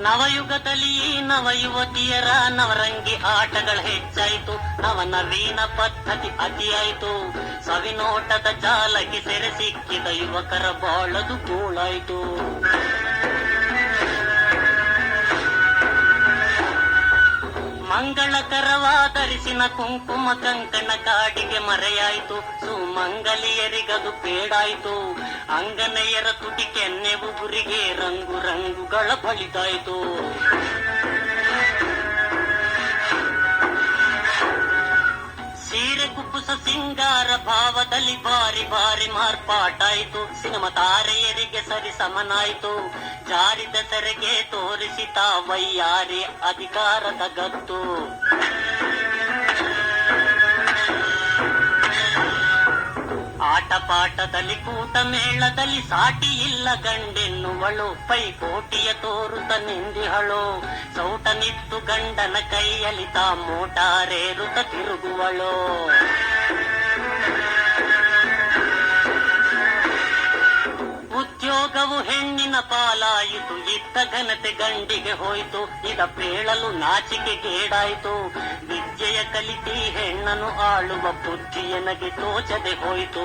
ನವಯುಗದಲ್ಲಿ ನವಯುವತಿಯರ ನವ ಯುವತಿಯರ ನವರಂಗಿ ಆಟಗಳ ಹೆಚ್ಚಾಯಿತು. ನವ ನವೀನ ಪದ್ಧತಿ ಅತಿಯಾಯಿತು. ಸವಿನೋಟದ ಜಾಲಕ್ಕೆ ಸೆರೆ ಸಿಕ್ಕಿದ ಯುವಕರ ಬಾಳದು ಗೋಳಾಯಿತು ಮಂಗಳಕರವಾದರಿಸಿನ ಕುಂಕುಮ ಕಂಕಣ ಕಾಡಿಗೆ ಮರೆಯಾಯಿತು. ಸುಮಂಗಲಿಯರಿಗದು ಬೇಡಾಯಿತು ಅಂಗನೆಯರ ತುಟಿ ಕೆನ್ನೆ ಉಗುರಿಗೆ ರಂಗು ರಂಗುಗಳ ಬಳಿದಾಯಿತು. ಸೀರೆ ಕುಪ್ಪುಸ ಸಿಂಗಾರ ಭಾವದಲ್ಲಿ ಬಾರಿ ಬಾರಿ ಮಾರ್ಪಾಟಾಯಿತು. ಸಿನಿಮಾ ತಾರೆಯರಿಗೆ ಸರಿ ಸಮನಾಯಿತು. ಜಾರಿದ ಸೆರೆಗೆ ತೋರಿಸಿತ ವೈಯಾರಿ ಅಧಿಕಾರದ ಗತ್ತು. ಆಟ ಪಾಠದಲ್ಲಿ ಕೂಟ ಮೇಳದಲ್ಲಿ ಸಾಟಿ ಇಲ್ಲ ಗಂಡೆನ್ನುವಳು. ಪೈಪೋಟಿಯ ತೋರುತ ನಿಂದಿಹಳು. ಸೌಟ ನಿತ್ತು ಗಂಡನ ಕೈಯಲ್ಲಿ ತಾ ಮೋಟಾರೇರುತ ತಿರುಗುವಳು. ಉದ್ಯೋಗವು ಹೆಣ್ಣಿನ ಪಾಲಾಯಿತು. ಇತ್ತ ಘನತೆ ಗಂಡಿಗೆ ಹೋಯಿತು. ಇದ ಪೇಳಲು ನಾಚಿಕೆಗೇಡಾಯಿತು. ವಿದ್ಯೆಯ ಕಲಿತಿ ಹೆಣ್ಣನು ಆಳುವ ಬುದ್ಧಿಯನಗೆ ತೋಚದೆ ಹೋಯಿತು.